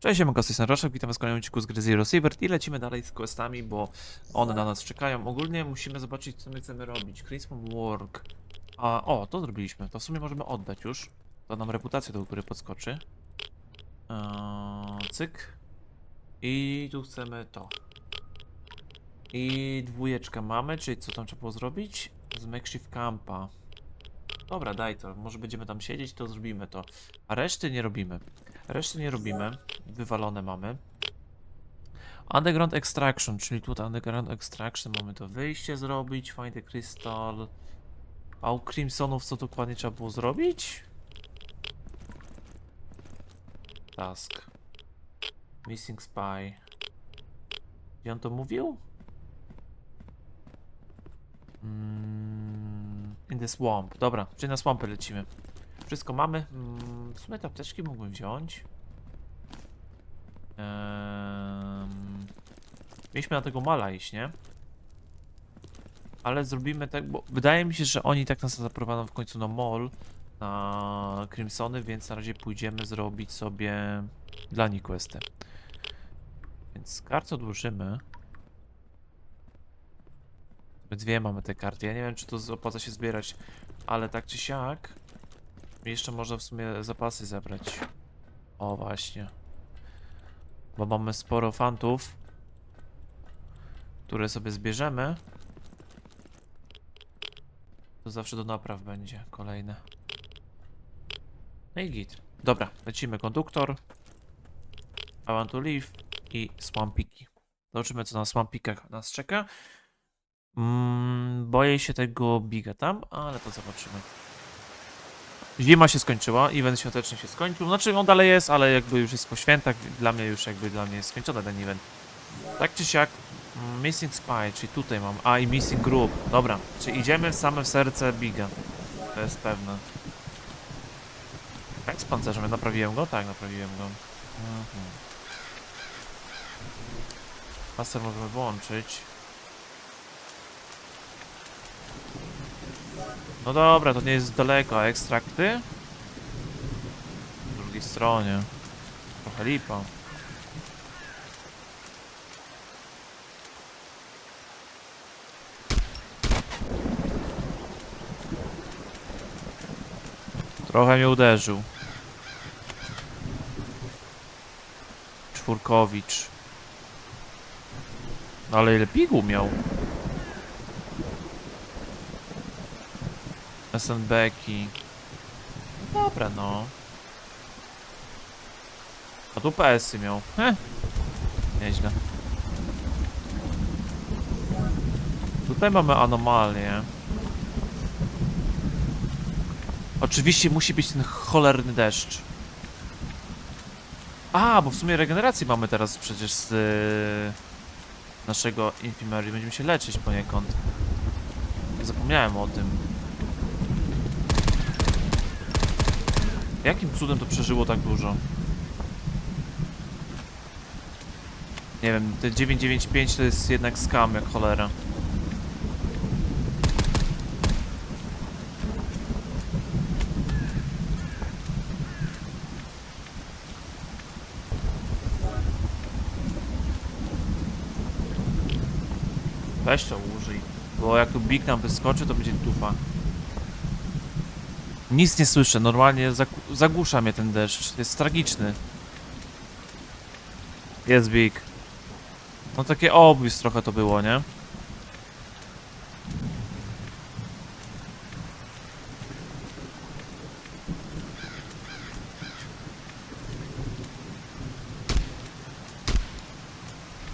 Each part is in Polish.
Cześć, ja Kosty Roszek, witam was w kolejnym odcinku z gry Zero Saver i lecimy dalej z questami, bo one na nas czekają. Ogólnie musimy zobaczyć, co my chcemy robić. Christmas Work. A, o, to zrobiliśmy. To w sumie możemy oddać już. To nam reputację do góry podskoczy. Eee, cyk. I tu chcemy to. I dwójeczkę mamy, czyli co tam trzeba było zrobić? Z Makeshift Campa. Dobra, daj to. Może będziemy tam siedzieć, to zrobimy to. A reszty nie robimy. Reszty nie robimy. Wywalone mamy. Underground Extraction, czyli tutaj Underground Extraction mamy to wyjście zrobić. Find the Crystal. A u Crimsonów co dokładnie trzeba było zrobić? Task. Missing Spy. Gdzie on to mówił? Mm, in the Swamp. Dobra, czyli na swampy lecimy. Wszystko mamy. Mm, W sumie te apteczki mógłbym wziąć. Ehm, Mieliśmy na tego mala iść, nie? Ale zrobimy tak, bo wydaje mi się, że oni tak nas zaprowadzą w końcu na mall, na Crimsony, więc na razie pójdziemy zrobić sobie dla nich questy. Więc kart odłożymy. My dwie mamy te karty. Ja nie wiem, czy to opłaca się zbierać, ale tak czy siak. Jeszcze można w sumie zapasy zebrać. O, właśnie. Bo mamy sporo fantów, które sobie zbierzemy. To zawsze do napraw będzie kolejne. No i git. Dobra, lecimy konduktor. I want to leave i swampiki. Zobaczymy, co na swampikach nas czeka. Mm, boję się tego biga tam, ale to zobaczymy. Zima się skończyła, event świąteczny się skończył. Znaczy on dalej jest, ale jakby już jest po świętach, dla mnie już jakby dla mnie jest skończony ten event. Tak czy siak, mm, Missing Spy, czyli tutaj mam, a i Missing Group. Dobra, czyli idziemy same w serce Biga. To jest pewne. Jak z pancerzem? Naprawiłem go? Tak, naprawiłem go. Mhm. Master możemy włączyć. No dobra, to nie jest daleko, a ekstrakty? Po drugiej stronie. Trochę lipa. Trochę mnie uderzył. Czwórkowicz. No ale ile piguł miał? SNBki. Dobra, no. A tu PS-y miał. Heh. Nieźle. Tutaj mamy anomalię. Oczywiście musi być ten cholerny deszcz. A, bo w sumie regenerację mamy teraz przecież z y, naszego Infirmary. Będziemy się leczyć poniekąd. Zapomniałem o tym. Jakim cudem to przeżyło tak dużo? Nie wiem, te 995 to jest jednak skam jak cholera. Weź to użyj, bo jak tu Big nam wyskoczy, to będzie dupa. Nic nie słyszę, normalnie zaku- zagłusza mnie ten deszcz. Jest tragiczny. Jest Big. No takie obvious trochę to było, nie?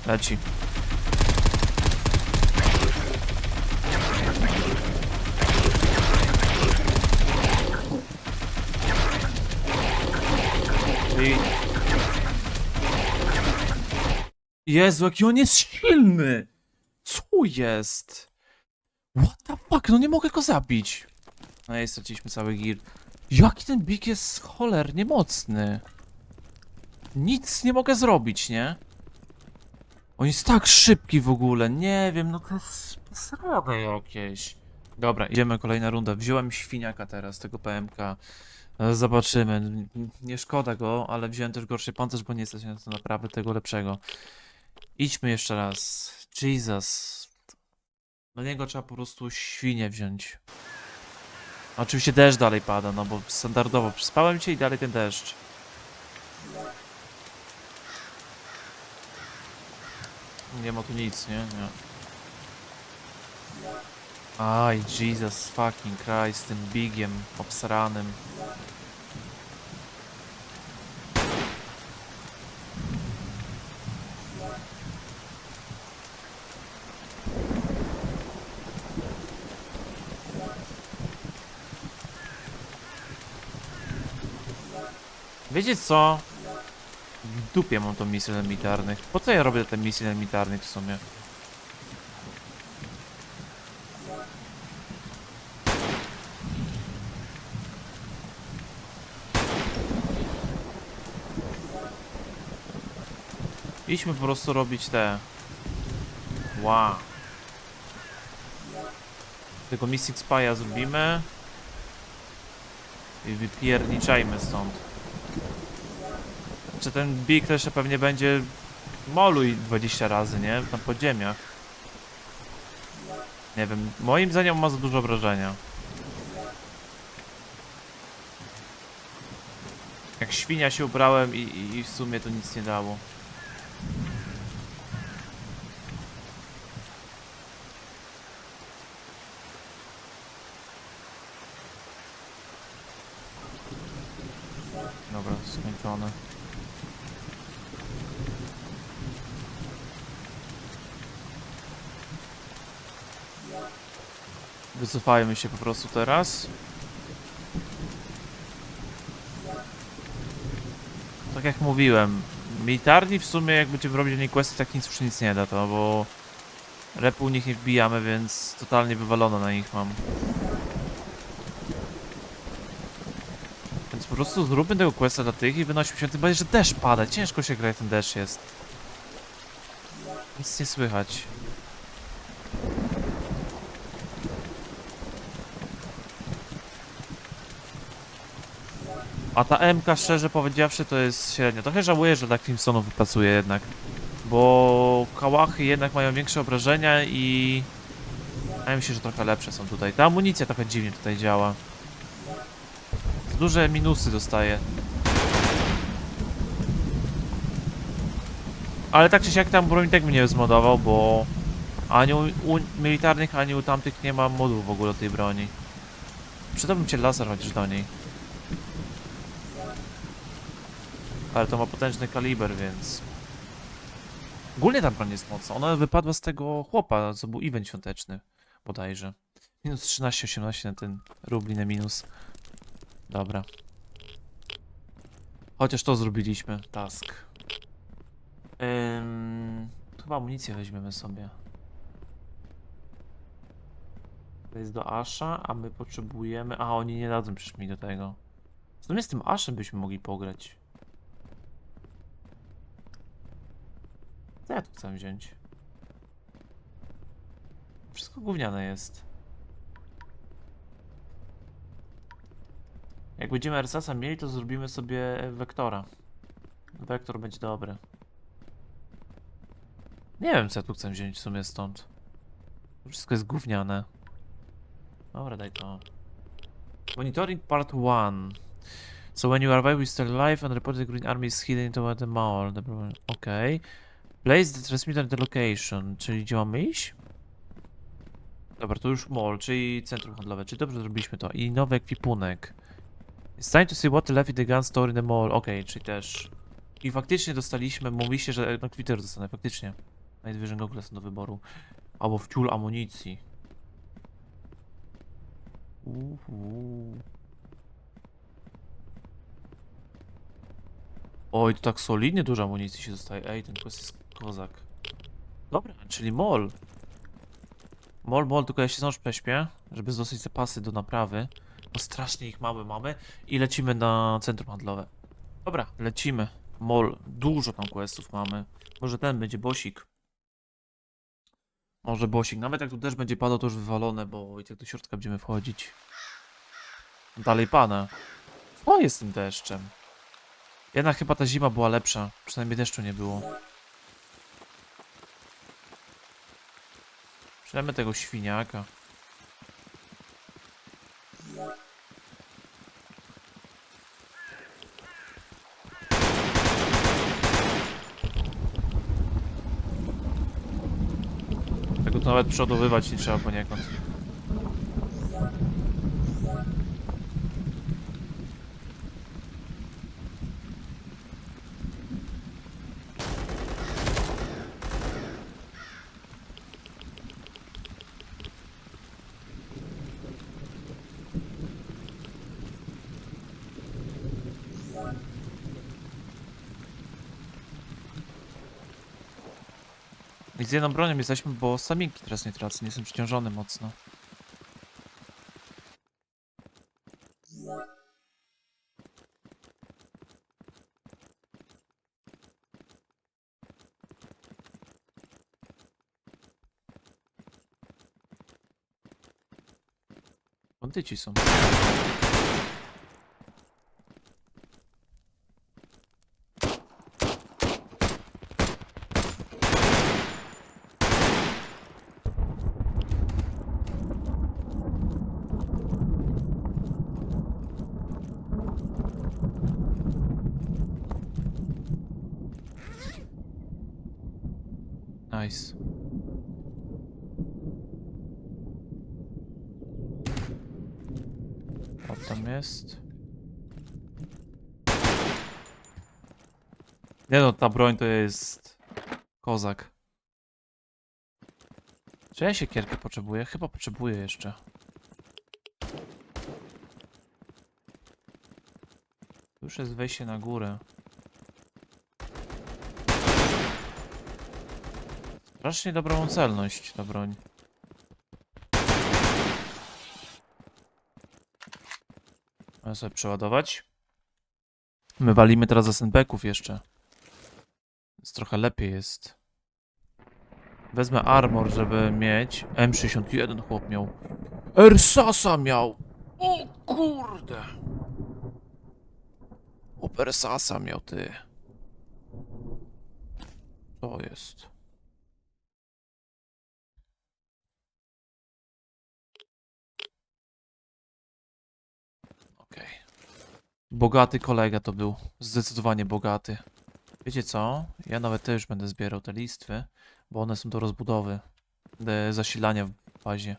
Leci. Jezu, jaki on jest silny! Co jest? What the fuck? No nie mogę go zabić. No i straciliśmy cały gear. Jaki ten big jest cholernie mocny. Nic nie mogę zrobić, nie? On jest tak szybki w ogóle, nie wiem, no to jest posrane jakieś. Dobra, idziemy kolejna runda. Wziąłem świniaka teraz, tego PMK. E, Zobaczymy. Nie szkoda go, ale wziąłem też gorszy pancerz, bo nie jesteś na naprawdę tego lepszego. Idźmy jeszcze raz. Jesus. Na niego trzeba po prostu świnie wziąć. Oczywiście deszcz dalej pada, no bo standardowo przyspałem cię i dalej ten deszcz. Nie ma tu nic, nie? Nie. Aj, Jesus fucking Christ, tym bigiem obsranym. Wiecie co? W dupie mam tą misję militarnych. Po co ja robię te misje militarnych w sumie? Idźmy po prostu robić te. Wow. Tego Mystic Spy'a zrobimy. I wypierniczajmy stąd. Czy ten Big też pewnie będzie moluj 20 razy, nie? Na podziemiach. Nie wiem, moim zdaniem ma za dużo obrażenia. Jak świnia się ubrałem i, i, i w sumie to nic nie dało. Dobra, skończone. Wycofajmy się po prostu teraz. Tak jak mówiłem, militarni w sumie jak będziemy robić nie questy, tak nic już nic nie da to, bo repu nich nie wbijamy, więc totalnie wywalono na nich mam. Więc po prostu zróbmy tego questa dla tych i wynośmy się, tym bardziej, że deszcz pada, ciężko się gra ten deszcz jest. Nic nie słychać. A ta MK szczerze powiedziawszy to jest średnio. Trochę żałuję, że dla Crimsonów wypracuje jednak. Bo kałachy jednak mają większe obrażenia i... Wydaje mi się, że trochę lepsze są tutaj. Ta amunicja trochę dziwnie tutaj działa. Duże minusy dostaje. Ale tak czy siak tam broń tak mnie zmodował, bo ani u, u militarnych, ani u tamtych nie ma moduł w ogóle tej broni. Przydałbym cię laser chociaż do niej. Ale to ma potężny kaliber, więc... Ogólnie ta broń jest mocna. Ona wypadła z tego chłopa, co był event świąteczny, bodajże. Minus 13, 18 na ten rubli na minus. Dobra. Chociaż to zrobiliśmy, task. Ym, chyba amunicję weźmiemy sobie. To jest do Asha, a my potrzebujemy... A, oni nie dadzą przecież mi do tego. W z tym Ashem byśmy mogli pograć. Co ja tu chcę wziąć? Wszystko gówniane jest. Jak będziemy RSS-a mieli, to zrobimy sobie Wektora. Wektor będzie dobry. Nie wiem, co ja tu chcę wziąć w sumie stąd. Wszystko jest gówniane. Dobra, daj to. Monitoring part 1. So when you arrive, we still alive and report the Green Army is hidden into the mall. Okej. Place the transmitter the location. Czyli gdzie mamy iść? Dobra, to już mall, czyli centrum handlowe. Czyli dobrze zrobiliśmy to. I nowy ekwipunek. It's time to see what left in the gun store in the mall. Okej, czyli też. I faktycznie dostaliśmy, mówiliście, że no Twitter dostanę, faktycznie. Najwyżej są do wyboru. Albo wciul amunicji. Uhu. Oj, to tak solidnie dużo amunicji się dostaje. Ej, ten quest jest kozak. Dobra, czyli mall. Mall, mall, tylko ja się znów prześpię, żeby zdostać zapasy do naprawy. Bo strasznie ich małe mamy. I lecimy na centrum handlowe. Dobra, lecimy. Mall. Dużo tam questów mamy. Może ten będzie bosik. Może bosik. Nawet jak tu też będzie padał, to już wywalone, bo i tak do środka będziemy wchodzić. Dalej pada. O, jest tym deszczem. Jednak chyba ta zima była lepsza. Przynajmniej deszczu nie było. Przylemy tego świniaka. Tego to nawet przodowywać nie trzeba poniekąd. I z jedną bronią jesteśmy, bo saminki teraz nie tracę, nie jestem przeciążony mocno. Bandyci są. Nice. Co tam jest? Nie no, ta broń to jest... Kozak. Czy ja siekierkę potrzebuję? Chyba potrzebuję jeszcze. Już jest wejście na górę. Strasznie dobrą celność ta broń. Mogę sobie przeładować. My walimy teraz SNP-ków jeszcze. Więc trochę lepiej jest. Wezmę armor, żeby mieć. M61 chłop miał. Ersasa miał! O kurde! Chłop Ersasa miał, ty. To jest. Bogaty kolega to był. Zdecydowanie bogaty. Wiecie co? Ja nawet też będę zbierał te listwy, bo one są do rozbudowy. Do zasilania w bazie.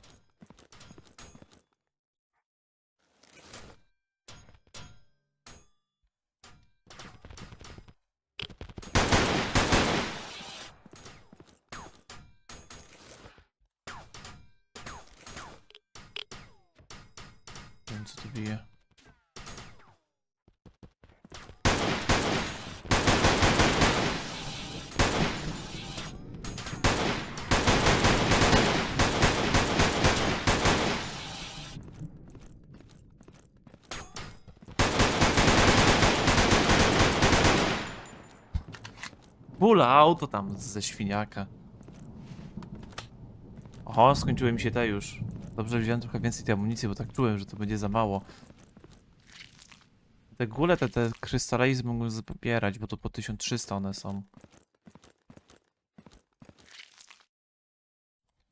Nie wiem co tu bije. Bula auto tam ze świniaka. Oho, skończyły mi się te już. Dobrze wziąłem trochę więcej tej amunicji, bo tak czułem, że to będzie za mało. Te gule, te, te krystalizmy mógłbym zabierać, bo to po 1300 one są.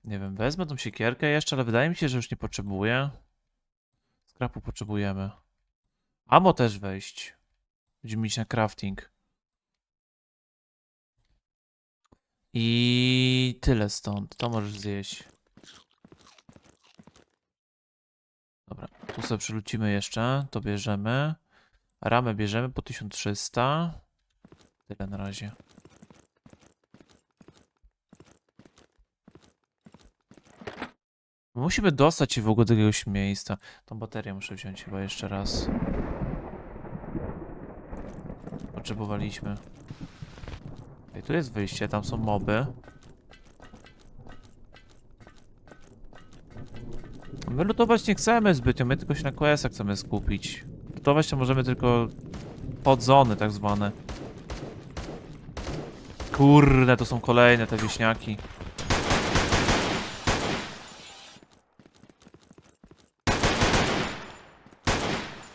Nie wiem, wezmę tą siekierkę jeszcze, ale wydaje mi się, że już nie potrzebuję. Skrapu potrzebujemy. Amo też wejść. Będziemy iść na crafting. I tyle stąd. To możesz zjeść. Dobra, tu sobie przerzucimy jeszcze. To bierzemy. Ramę bierzemy po 1300. Tyle na razie. Musimy dostać się w ogóle do jakiegoś miejsca. Tą baterię muszę wziąć chyba jeszcze raz. Potrzebowaliśmy. Ej, tu jest wyjście, tam są moby. My lutować nie chcemy zbytnio, my tylko się na questach chcemy skupić. Lutować to możemy tylko podzony tak zwane. Kurde, to są kolejne te wieśniaki.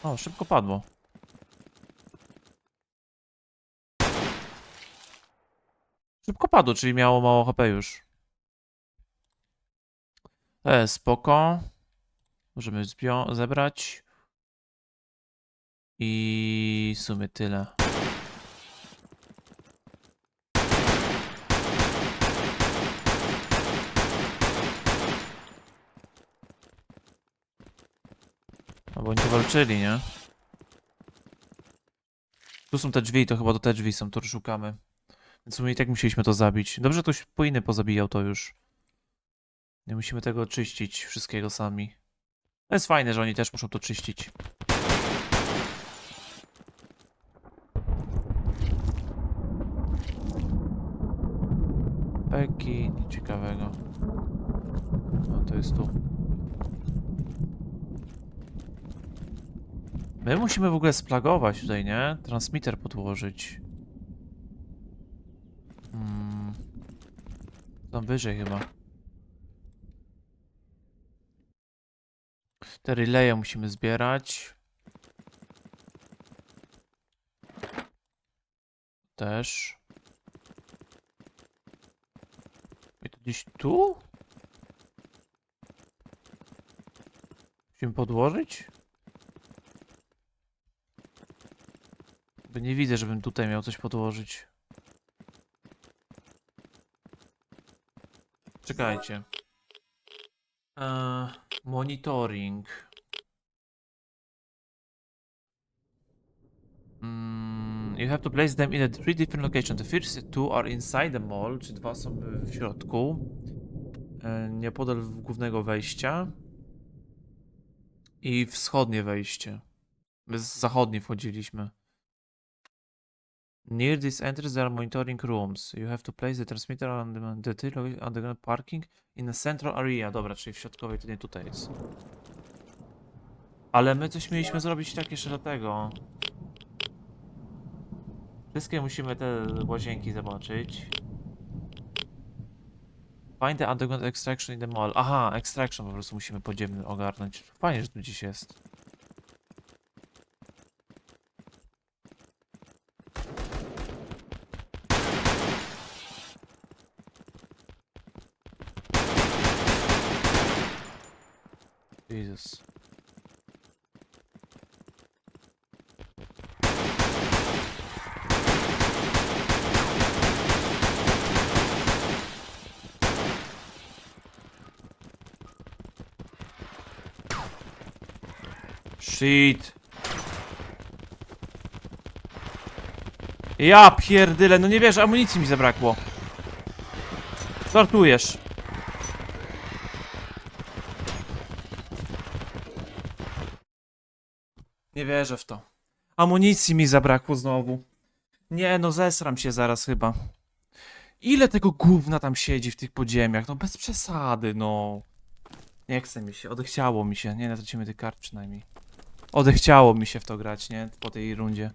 O, szybko padło. Szybko padło, czyli miało mało HP już. E, spoko. Możemy zebrać. I w sumie tyle. No bo oni tu walczyli, nie? Tu są te drzwi, to chyba to te drzwi są, to szukamy. Więc sumie i tak musieliśmy to zabić. Dobrze, ktoś po inny pozabijał to już. Nie musimy tego czyścić wszystkiego sami. To jest fajne, że oni też muszą to czyścić. Peki, nic ciekawego. No to jest tu. My musimy w ogóle splagować tutaj, nie? Transmitter podłożyć. Tam wyżej chyba. Te musimy zbierać. Też. I to gdzieś tu? Musimy podłożyć? Bo nie widzę, żebym tutaj miał coś podłożyć. Czekajcie. Eee, monitoring. Mm, you have to place them in a three different locations. The first two are inside the mall, czy dwa są w środku. E, Niepodal głównego wejścia. I wschodnie wejście. Z zachodniej wchodziliśmy. Near this entrance there are monitoring rooms. You have to place the transmitter on the, the underground parking in a central area. Dobra, czyli w środkowej, to nie tutaj jest. Ale my coś mieliśmy zrobić tak jeszcze do tego. Wszystkie musimy te łazienki zobaczyć. Find the underground extraction in the mall. Aha, extraction po prostu musimy podziemny ogarnąć. Fajnie, że tu dziś jest. Jesus. Shit. Ja pierdyle, no nie wiesz, amunicji mi zabrakło. Startujesz. Nie wierzę w to. Amunicji mi zabrakło znowu. Nie no, zesram się zaraz chyba. Ile tego gówna tam siedzi w tych podziemiach? No bez przesady, no. Nie chce mi się, odechciało mi się. Nie, tracimy tych kart przynajmniej. Odechciało mi się w to grać, nie? Po tej rundzie.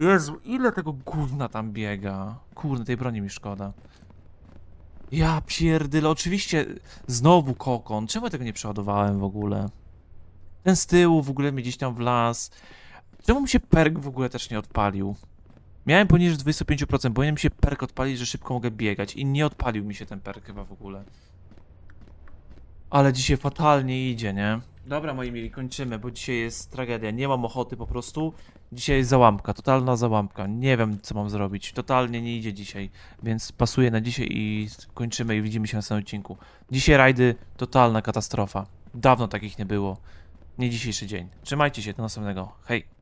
Jezu, ile tego gówna tam biega? Kurde, tej broni mi szkoda. Ja pierdyle, oczywiście znowu kokon. Czemu ja tego nie przeładowałem w ogóle? Ten z tyłu w ogóle mi gdzieś tam wlazł. Czemu mi się perk w ogóle też nie odpalił? Miałem poniżej 25%, powinien mi się perk odpalić, że szybko mogę biegać i nie odpalił mi się ten perk chyba w ogóle. Ale dzisiaj fatalnie idzie, nie? Dobra, moi mili, kończymy, bo dzisiaj jest tragedia. Nie mam ochoty po prostu. Dzisiaj załamka, totalna załamka. Nie wiem, co mam zrobić. Totalnie nie idzie dzisiaj, więc pasuję na dzisiaj i kończymy i widzimy się na następnym odcinku. Dzisiaj rajdy, totalna katastrofa. Dawno takich nie było. Nie dzisiejszy dzień. Trzymajcie się, do następnego. Hej!